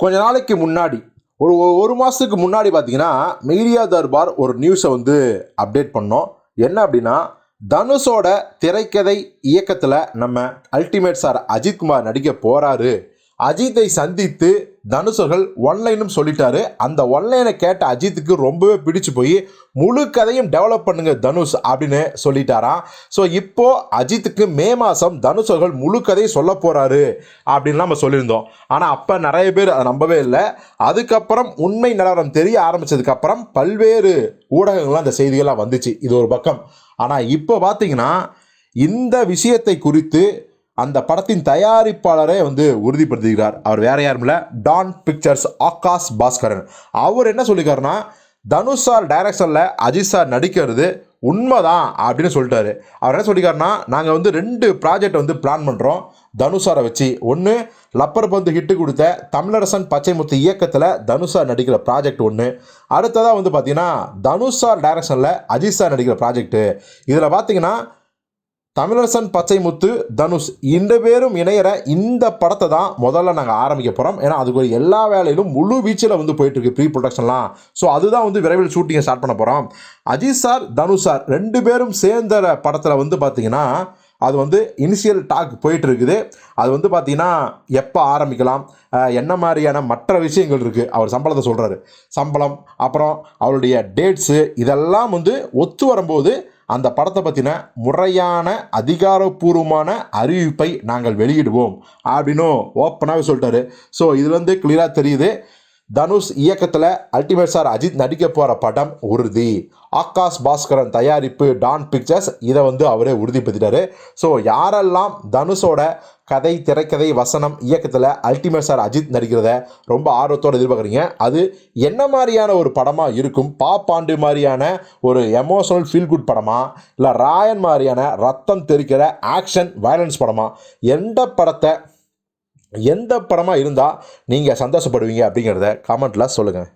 கொஞ்ச நாளைக்கு முன்னாடி ஒரு ஒரு மாதத்துக்கு முன்னாடி பார்த்தீங்கன்னா மீடியா தர்பார் ஒரு நியூஸை வந்து அப்டேட் பண்ணோம். என்ன அப்படின்னா தனுஷோட திரைக்கதை இயக்கத்தில் நம்ம அல்டிமேட் சார் அஜித்குமார் நடிக்க போகிறாரு அஜித்தை சந்தித்து தனுஷர்கள் ஒன்லைனும் சொல்லிட்டாரு. அந்த ஒன்லைனை கேட்ட அஜித்துக்கு ரொம்பவே பிடிச்சு போய் முழு கதையும் டெவலப் பண்ணுங்க தனுஷ் அப்படின்னு சொல்லிட்டாராம். ஸோ இப்போ அஜித்துக்கு மே மாதம் தனுஷர்கள் முழு கதையை சொல்ல போறாரு அப்படின்னு நம்ம சொல்லியிருந்தோம். ஆனால் அப்போ நிறைய பேர் அதை நம்பவே இல்லை. அதுக்கப்புறம் உண்மை நிலவரம் தெரிய ஆரம்பிச்சதுக்கப்புறம் பல்வேறு ஊடகங்கள்லாம் அந்த செய்திகள்லாம் வந்துச்சு. இது ஒரு பக்கம். ஆனால் இப்போ பார்த்தீங்கன்னா இந்த விஷயத்தை குறித்து அந்த படத்தின் தயாரிப்பாளரே வந்து உறுதிப்படுத்துகிறார் அவர் வேற யாரும் இல்லை டான் பிக்சர்ஸ் ஆகாஷ் பாஸ்கரன். அவர் என்ன சொல்லியிருக்காருன்னா தனுஷ் சார் டைரக்ஷனில் அஜித் சார் நடிக்கிறது உண்மைதான் அப்படின்னு சொல்லிட்டாரு. அவர் என்ன சொல்லியிருக்காருன்னா நாங்கள் வந்து ரெண்டு ப்ராஜெக்ட் வந்து பிளான் பண்ணுறோம் தனுஷாரை வச்சு. ஒன்று லப்பர் பந்து ஹிட்டு கொடுத்த தமிழரசன் பச்சைமுத்து இயக்கத்தில் தனுஷார் நடிக்கிற ப்ராஜெக்ட் ஒன்று அடுத்ததாக வந்து பார்த்தீங்கன்னா தனுஷ் சார் டைரக்ஷனில் அஜித் சார் நடிக்கிற ப்ராஜெக்ட்டு இதில் பார்த்தீங்கன்னா தமிழரசன் பச்சைமுத்து தனுஷ் இந்த பேரும் இணையிற இந்த படத்தை தான் முதல்ல நாங்கள் ஆரம்பிக்க போகிறோம் ஏன்னா அதுக்கு ஒரு எல்லா வேலையிலும் முழு வீச்சில் வந்து போயிட்டுருக்கு ப்ரீ ப்ரொடக்ஷன்லாம் ஸோ அதுதான் வந்து விரைவில் ஷூட்டிங்கை ஸ்டார்ட் பண்ண போகிறோம் அஜித் சார் தனுஷ் சார் ரெண்டு பேரும் சேர்ந்த படத்தில் வந்து பார்த்தீங்கன்னா அது வந்து இனிஷியல் டாக் போயிட்டு இருக்குது அது வந்து பார்த்தீங்கன்னா எப்போ ஆரம்பிக்கலாம்? என்ன மாதிரியான மற்ற விஷயங்கள் இருக்குது அவர் சம்பளத்தை சொல்கிறாரு சம்பளம் அப்புறம் அவருடைய டேட்ஸு இதெல்லாம் வந்து ஒத்து வரும்போது அந்த படத்தை பற்றின முறையான அதிகாரப்பூர்வமான அறிவிப்பை நாங்கள் வெளியிடுவோம். அப்படின்னு ஓப்பனாகவே சொல்லிட்டாரு. ஸோ இதுலேருந்து கிளியராக தெரியுது. தனுஷ் இயக்கத்தில் அல்டிமேட் சார் அஜித் நடிக்க போகிற படம் உறுதி. ஆகாஷ் பாஸ்கரன் தயாரிப்பு டான் பிக்சர்ஸ். இதை வந்து அவரே உறுதிப்படுத்திட்டாரு. ஸோ யாரெல்லாம் தனுஷோட கதை திரைக்கதை வசனம் இயக்கத்தில் அல்டிமேட் சார் அஜித் நடிக்கிறத ரொம்ப ஆர்வத்தோடு எதிர்பார்க்குறீங்க. அது என்ன மாதிரியான ஒரு படமாக இருக்கும்? பாப்பாண்டு மாதிரியான ஒரு எமோஷனல் ஃபீல் குட் படமா? இல்லை ராயன் மாதிரியான ரத்தம் தெரிக்கிற ஆக்ஷன் வயலன்ஸ் படமா? எந்த படத்தை எந்த படமாக இருந்தால் நீங்கள் சந்தோஷப்படுவீங்க அப்படிங்கிறத கமெண்ட்டில் சொல்லுங்கள்